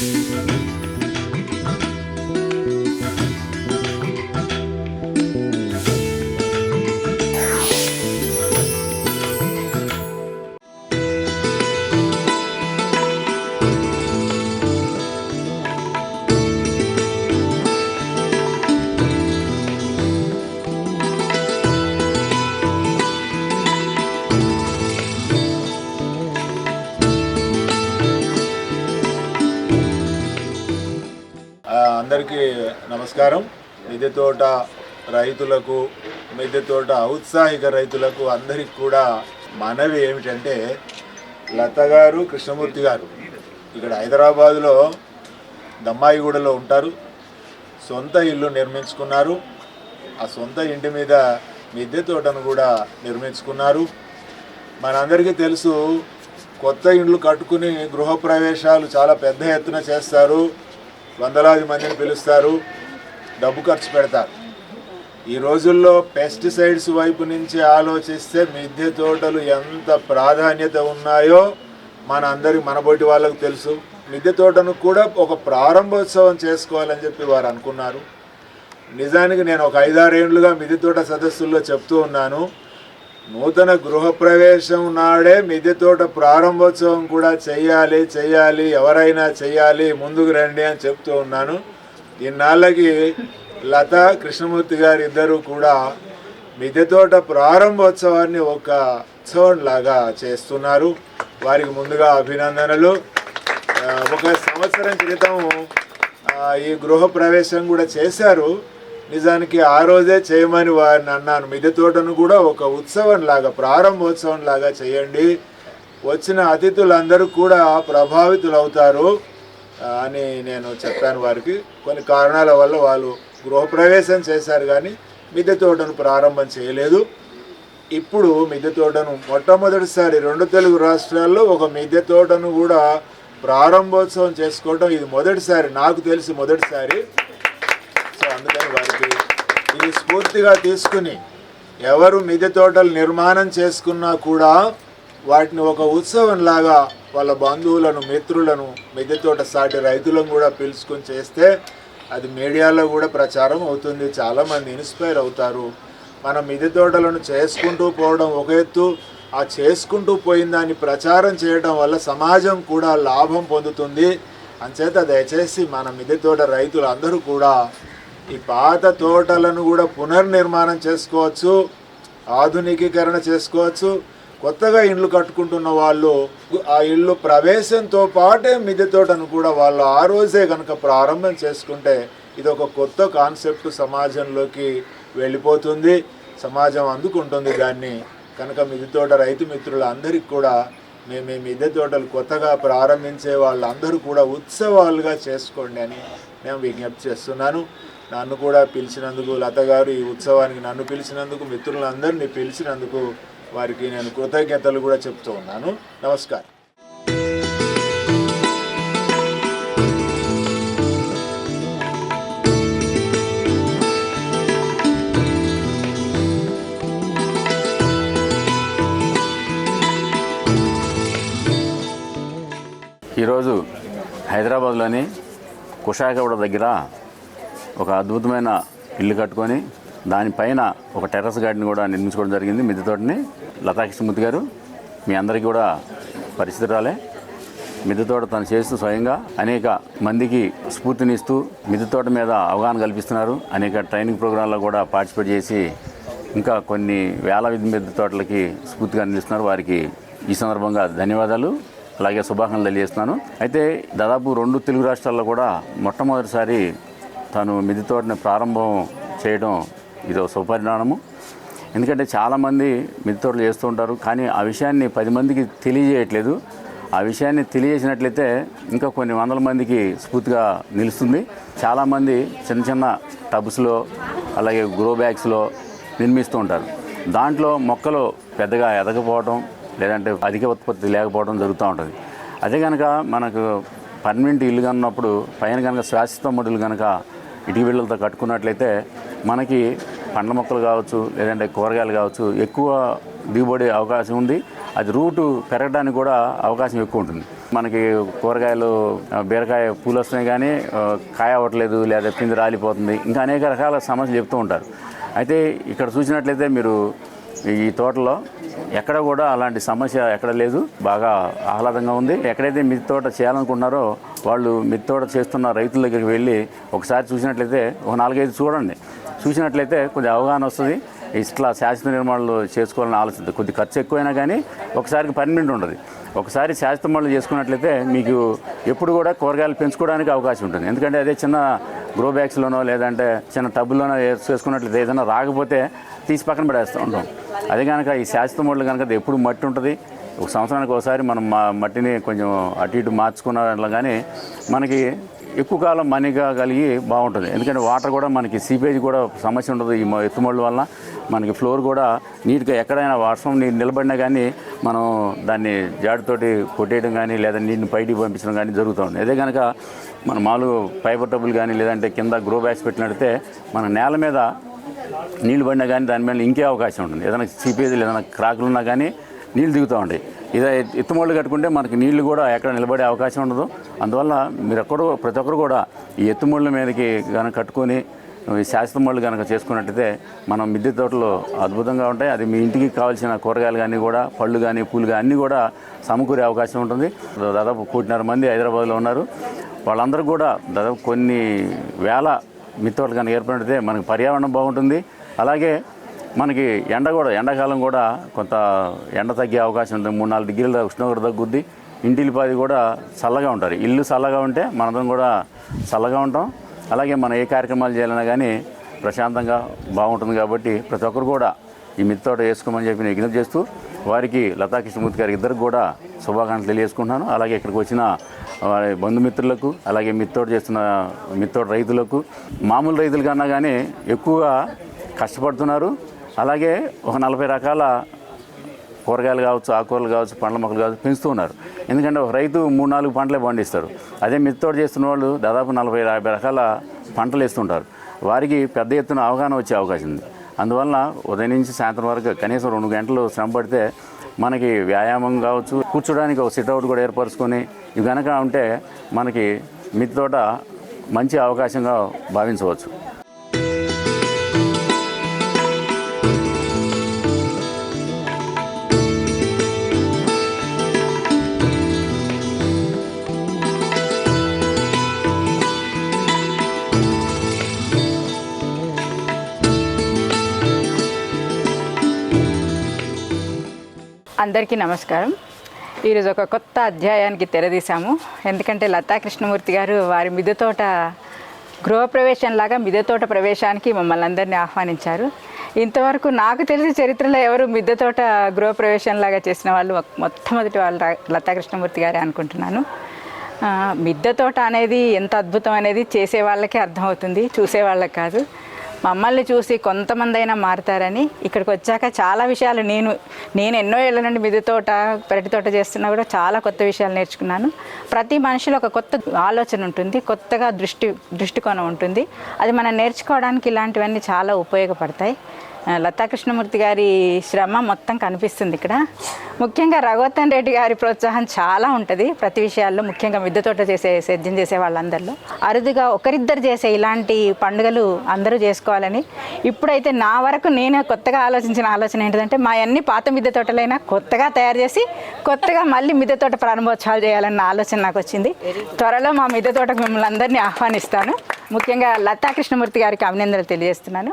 ఆ, నమస్కారం. మిద్దె తోట రైతులకు మిద్దె తోట ఔత్సాహిక రైతులకు అందరికి కూడా మనవి ఏమిటంటే లత గారు కృష్ణమూర్తి గారు ఇక్కడ హైదరాబాదులో దమ్మాయిగూడలో ఉంటారు. సొంత ఇల్లు నిర్మించుకున్నారు. ఆ సొంత ఇంటి మీద మిద్దె తోటను కూడా నిర్మించుకున్నారు. మనందరికీ తెలుసు కొత్త ఇండ్లు కట్టుకుని గృహప్రవేశాలు చాలా పెద్ద ఎత్తున చేస్తారు. వందలాది మందిని పిలుస్తారు. డబ్బు ఖర్చు పెడతారు. ఈ రోజుల్లో పెస్టిసైడ్స్ వైపు నుంచి ఆలోచిస్తే మిద్దె తోటలు ఎంత ప్రాధాన్యత ఉన్నాయో మన అందరి మనబోటి వాళ్ళకు తెలుసు. మిద్దె తోటను కూడా ఒక ప్రారంభోత్సవం చేసుకోవాలని చెప్పి వారు అనుకున్నారు. నిజానికి నేను ఒక ఐదారేండ్లుగా మిద్దె తోట సదస్సుల్లో చెప్తూ ఉన్నాను. నూతన గృహప్రవేశం నాడే మిద్దె తోట ప్రారంభోత్సవం కూడా చేయాలి చేయాలి ఎవరైనా చేయాలి ముందుకు రండి అని చెప్తూ ఉన్నాను. ఇన్నాళ్ళకి లత కృష్ణమూర్తి గారు ఇద్దరు కూడా మిద్దె తోట ప్రారంభోత్సవాన్ని ఒక ఉత్సవం లాగా చేస్తున్నారు. వారికి ముందుగా అభినందనలు. ఒక సంవత్సరం క్రితం ఈ గృహ ప్రవేశం కూడా చేశారు. నిజానికి ఆ రోజే చేయమని వారిని అన్నాను. మిద్దె తోటను కూడా ఒక ఉత్సవం లాగా ప్రారంభోత్సవం లాగా చేయండి. వచ్చిన అతిథులందరూ కూడా ప్రభావితులు అవుతారు అని నేను చెప్పాను వారికి. కొన్ని కారణాల వల్ల వాళ్ళు గృహప్రవేశం చేశారు కానీ మిద్దె తోటను ప్రారంభం చేయలేదు. ఇప్పుడు మిద్దె తోటను మొట్టమొదటిసారి రెండు తెలుగు రాష్ట్రాల్లో ఒక మిద్దె తోటను కూడా ప్రారంభోత్సవం చేసుకోవడం ఇది మొదటిసారి నాకు తెలిసి మొదటిసారి. సో అందుకని వారికి ఇది స్ఫూర్తిగా తీసుకుని ఎవరు మిద్దె తోటలు నిర్మాణం చేసుకున్నా కూడా వాటిని ఒక ఉత్సవం లాగా వాళ్ళ బంధువులను మిత్రులను మిద్దెతోట సాటి రైతులను కూడా పిలుచుకొని చేస్తే అది మీడియాలో కూడా ప్రచారం అవుతుంది. చాలామంది ఇన్స్పైర్ అవుతారు. మనం మిద్దె తోటలను చేసుకుంటూ పోవడం ఒక ఎత్తు. ఆ చేసుకుంటూ పోయిన దాన్ని ప్రచారం చేయడం వల్ల సమాజం కూడా లాభం పొందుతుంది. అంచేత దయచేసి మన మిద్దె తోట రైతులు అందరూ కూడా ఈ పాత తోటలను కూడా పునర్నిర్మాణం చేసుకోవచ్చు. ఆధునికీకరణ చేసుకోవచ్చు. కొత్తగా ఇండ్లు కట్టుకుంటున్న వాళ్ళు ఆ ఇల్లు ప్రవేశంతో పాటే మిద్దె తోటను కూడా వాళ్ళు ఆ రోజే కనుక ప్రారంభం చేసుకుంటే ఇది ఒక కొత్త కాన్సెప్ట్ సమాజంలోకి వెళ్ళిపోతుంది సమాజం అందుకుంటుంది దాన్ని. కనుక మిద్దె తోట రైతు మిత్రులందరికీ కూడా మేము ఈ మిద్దె తోటలు కొత్తగా ప్రారంభించే వాళ్ళందరూ కూడా ఉత్సవాలుగా చేసుకోండి అని నేను విజ్ఞప్తి చేస్తున్నాను. నన్ను కూడా పిలిచినందుకు లత గారు ఈ ఉత్సవానికి నన్ను పిలిచినందుకు మిత్రులందరినీ పిలిచినందుకు వారికి నేను కృతజ్ఞతలు కూడా చెప్తూ ఉన్నాను. నమస్కారం. ఈరోజు హైదరాబాద్లోని కుషాగౌడ దగ్గర ఒక అద్భుతమైన ఇల్లు కట్టుకొని దానిపైన ఒక టెర్రస్ గార్డెన్ కూడా నిర్మించుకోవడం జరిగింది మిద్దె తోటని లతా కృష్ణమూర్తి గారు మీ అందరికీ కూడా పరిచితురాలే. మిద్దె తోట తను చేస్తూ స్వయంగా అనేక మందికి స్ఫూర్తినిస్తూ మిద్దె తోట మీద అవగాహన కల్పిస్తున్నారు. అనేక ట్రైనింగ్ ప్రోగ్రాంలో కూడా పార్టిసిపేట్ చేసి ఇంకా కొన్ని వేల విధి మిద్దె తోటలకి స్ఫూర్తిగా అందిస్తున్నారు. వారికి ఈ సందర్భంగా ధన్యవాదాలు. అలాగే శుభాకాంక్షలు తెలియజేస్తున్నాను. అయితే దాదాపు రెండు తెలుగు రాష్ట్రాల్లో కూడా మొట్టమొదటిసారి తాను మిద్దె తోటని ప్రారంభం చేయడం ఇది ఒక సుపరిణామము ఎందుకంటే చాలామంది మిత్రులు చేస్తూ ఉంటారు కానీ ఆ విషయాన్ని పది మందికి తెలియజేయట్లేదు. ఆ విషయాన్ని తెలియజేసినట్లయితే ఇంకా కొన్ని వందల మందికి స్ఫూర్తిగా నిలుస్తుంది. చాలామంది చిన్న చిన్న టబ్స్లో అలాగే గ్రో బ్యాగ్స్లో నిర్మిస్తూ ఉంటారు. దాంట్లో మొక్కలు పెద్దగా ఎదగపోవడం లేదంటే అధిక ఉత్పత్తి లేకపోవడం జరుగుతూ ఉంటుంది. అదే కనుక మనకు పర్మనెంట్ ఇల్లు కన్నప్పుడు పైన కనుక శాశ్వత మడులు కనుక ఇటుక బిళ్ళలతో కట్టుకున్నట్లయితే మనకి పండ్ల మొక్కలు కావచ్చు లేదంటే కూరగాయలు కావచ్చు ఎక్కువ దిగుబడి అవకాశం ఉంది. అది రూటు పెరగడానికి కూడా అవకాశం ఎక్కువ ఉంటుంది. మనకి కూరగాయలు బీరకాయ పూలు వస్తున్నాయి కానీ కాయ అవ్వట్లేదు లేదా పిండి రాలిపోతుంది. ఇంకా అనేక రకాల సమస్యలు చెప్తూ ఉంటారు. అయితే ఇక్కడ చూసినట్లయితే మీరు ఈ తోటలో ఎక్కడ కూడా అలాంటి సమస్య ఎక్కడ లేదు. బాగా ఆహ్లాదంగా ఉంది. ఎక్కడైతే మిద్దె తోట చేయాలనుకుంటున్నారో వాళ్ళు మిద్దె తోట చేస్తున్న రైతుల దగ్గరికి వెళ్ళి ఒకసారి చూసినట్లయితే ఒక నాలుగైదు చూడండి. చూసినట్లయితే కొద్దిగా అవగాహన వస్తుంది. ఇట్లా శాశ్వత నిర్మాణాలు చేసుకోవాలని ఆలోచన కొద్ది ఖర్చు ఎక్కువైనా కానీ ఒకసారికి పర్మనెంట్ ఉండదు. ఒకసారి శాశ్వత మళ్ళీ చేసుకున్నట్లయితే మీకు ఎప్పుడు కూడా కూరగాయలు పెంచుకోవడానికి అవకాశం ఉంటుంది. ఎందుకంటే అదే చిన్న గ్రో బ్యాగ్స్లోనో లేదంటే చిన్న టబ్బుల్లోనో చేసుకున్నట్లయితే ఏదైనా రాకపోతే తీసి పక్కన పడేస్తూ ఉంటాం. అదే కనుక ఈ శాశ్వత మోడలు కనుక అది ఎప్పుడు మట్టి ఉంటుంది? ఒక సంవత్సరానికి ఒకసారి మనం మా మట్టిని కొంచెం అటు ఇటు మార్చుకున్న కానీ మనకి ఎక్కువ కాలం మనీగా కలిగి బాగుంటుంది. ఎందుకంటే వాటర్ కూడా మనకి సీపేజ్ కూడా సమస్య ఉండదు ఈ మ- ఎత్తుమడుల వల్ల. మనకి ఫ్లోర్ కూడా నీట్గా ఎక్కడైనా వర్షం నీరు నిలబడినా కానీ మనం దాన్ని జాడితోటి కొట్టేయడం కానీ లేదా నీటిని పైకి పంపించడం కానీ జరుగుతుంది అదే కనుక మన మామూలుగా ఫైబర్ టబుల్ కానీ లేదంటే కింద గ్రో బ్యాగ్స్ పెట్టినట్టే మన నేల మీద నీళ్ళు పడినా కానీ దాని మీద ఇంకే అవకాశం ఉంటుంది. ఏదైనా సీపేజీలు ఏదైనా క్రాకులు ఉన్నా కానీ నీళ్ళు దిగుతూ ఉంటాయి. ఇదే ఎత్తుమోళ్ళు కట్టుకుంటే మనకి నీళ్ళు కూడా ఎక్కడ నిలబడే అవకాశం ఉండదు. అందువల్ల మీరు ఎక్కడో ప్రతి ఒక్కరు కూడా ఈ ఎత్తుమోళ్ళ మీదకి కనుక కట్టుకొని శాశ్వత మళ్ళు కనుక చేసుకున్నట్టయితే మనం మిద్దె తోటలు అద్భుతంగా ఉంటాయి. అది మీ ఇంటికి కావాల్సిన కూరగాయలు కానీ కూడా పళ్ళు కానీ పూలు కానీ అన్నీ కూడా సమకూరే అవకాశం ఉంటుంది. దాదాపు కోటిన్నర మంది హైదరాబాద్లో ఉన్నారు. వాళ్ళందరూ కూడా దాదాపు కొన్ని వేల మిత్తోటలు కనుక ఏర్పడితే మనకి పర్యావరణం బాగుంటుంది. అలాగే మనకి ఎండ కూడా ఎండాకాలం కూడా కొంత ఎండ తగ్గే అవకాశం ఉంటుంది. మూడు నాలుగు డిగ్రీల ఉష్ణోగ్రత తగ్గుద్ది. ఇంటిల్లిపాది కూడా చల్లగా ఉంటారు. ఇల్లు చల్లగా ఉంటే మనందరం కూడా చల్లగా ఉంటాం. అలాగే మనం ఏ కార్యక్రమాలు చేయాలన్నా కానీ ప్రశాంతంగా బాగుంటుంది కాబట్టి ప్రతి ఒక్కరు కూడా ఈ మిత్తోట వేసుకోమని చెప్పి నేను విజ్ఞప్తి చేస్తూ వారికి లతా కృష్ణమూర్తి గారి ఇద్దరికి కూడా శుభాకాంక్షలు తెలియజేసుకుంటున్నాను. అలాగే ఇక్కడికి వచ్చిన వారి బంధుమిత్రులకు అలాగే మిత్తోట చేస్తున్న మిత్తోట రైతులకు మామూలు రైతుల కన్నా కానీ ఎక్కువగా కష్టపడుతున్నారు. అలాగే ఒక నలభై రకాల కూరగాయలు కావచ్చు ఆకుకూరలు కావచ్చు పండ్ల మొక్కలు కావచ్చు పెంచుతూ ఉన్నారు. ఎందుకంటే ఒక రైతు మూడు నాలుగు పంటలే పండిస్తారు. అదే మిత్తోడు చేస్తున్న వాళ్ళు దాదాపు నలభై యాభై రకాల పంటలు వేస్తుంటారు. వారికి పెద్ద ఎత్తున అవగాహన వచ్చే అవకాశం ఉంది. అందువల్ల ఉదయం నుంచి సాయంత్రం వరకు కనీసం రెండు గంటలు శ్రమ పడితే మనకి వ్యాయామం కావచ్చు కూర్చోడానికి ఒక సిట్అవుట్ కూడా ఏర్పరచుకొని ఇవి కనుక ఉంటే మనకి మిత్తి తోట మంచి అవకాశంగా భావించవచ్చు. అందరికీ నమస్కారం. ఈరోజు ఒక కొత్త అధ్యాయానికి తెరదీశాము. ఎందుకంటే లతా కృష్ణమూర్తి గారు వారి మిద్దె గృహప్రవేశంలాగా గృహప్రవేశం ప్రవేశానికి మమ్మల్ని అందరినీ ఆహ్వానించారు. ఇంతవరకు నాకు తెలిసి చరిత్రలో ఎవరు మిద్దెతోట గృహప్రవేశంలాగా లాగా చేసిన వాళ్ళు మొట్టమొదటి వాళ్ళు లతా కృష్ణమూర్తి గారే అనుకుంటున్నాను. మిద్దె తోట అనేది ఎంత అద్భుతం అనేది చేసే వాళ్ళకే అర్థమవుతుంది చూసే వాళ్ళకి కాదు. మమ్మల్ని చూసి కొంతమంది అయినా మారుతారని ఇక్కడికి వచ్చాక చాలా విషయాలు నేను నేను ఎన్నో ఏళ్ళ నుండి మిద్దె తోట పెరటి తోట చేస్తున్నా కూడా చాలా కొత్త విషయాలు నేర్చుకున్నాను. ప్రతి మనిషిలో ఒక కొత్త ఆలోచన ఉంటుంది కొత్తగా దృష్టి దృష్టికోణం ఉంటుంది. అది మనం నేర్చుకోవడానికి ఇలాంటివన్నీ చాలా ఉపయోగపడతాయి. లతా కృష్ణమూర్తి గారి శ్రమ మొత్తం కనిపిస్తుంది ఇక్కడ. ముఖ్యంగా రఘువర్తన్ రెడ్డి గారి ప్రోత్సాహం చాలా ఉంటుంది ప్రతి విషయాల్లో ముఖ్యంగా మిద్దె తోట చేసే సేద్యం చేసే వాళ్ళందరిలో. అరుదుగా ఒకరిద్దరు చేసే ఇలాంటి పండుగలు అందరూ చేసుకోవాలని. ఇప్పుడైతే నా వరకు నేను కొత్తగా ఆలోచించిన ఆలోచన ఏంటంటే మా అన్ని పాత మిద్దె తోటలైనా కొత్తగా తయారు చేసి కొత్తగా మళ్ళీ మిద్దె తోట ప్రారంభోత్సవాలు చేయాలన్న ఆలోచన నాకు వచ్చింది. త్వరలో మా మిద్దె తోటకు మిమ్మల్ని అందరినీ ఆహ్వానిస్తాను. ముఖ్యంగా లతా కృష్ణమూర్తి గారికి అభినందనలు తెలియజేస్తున్నాను.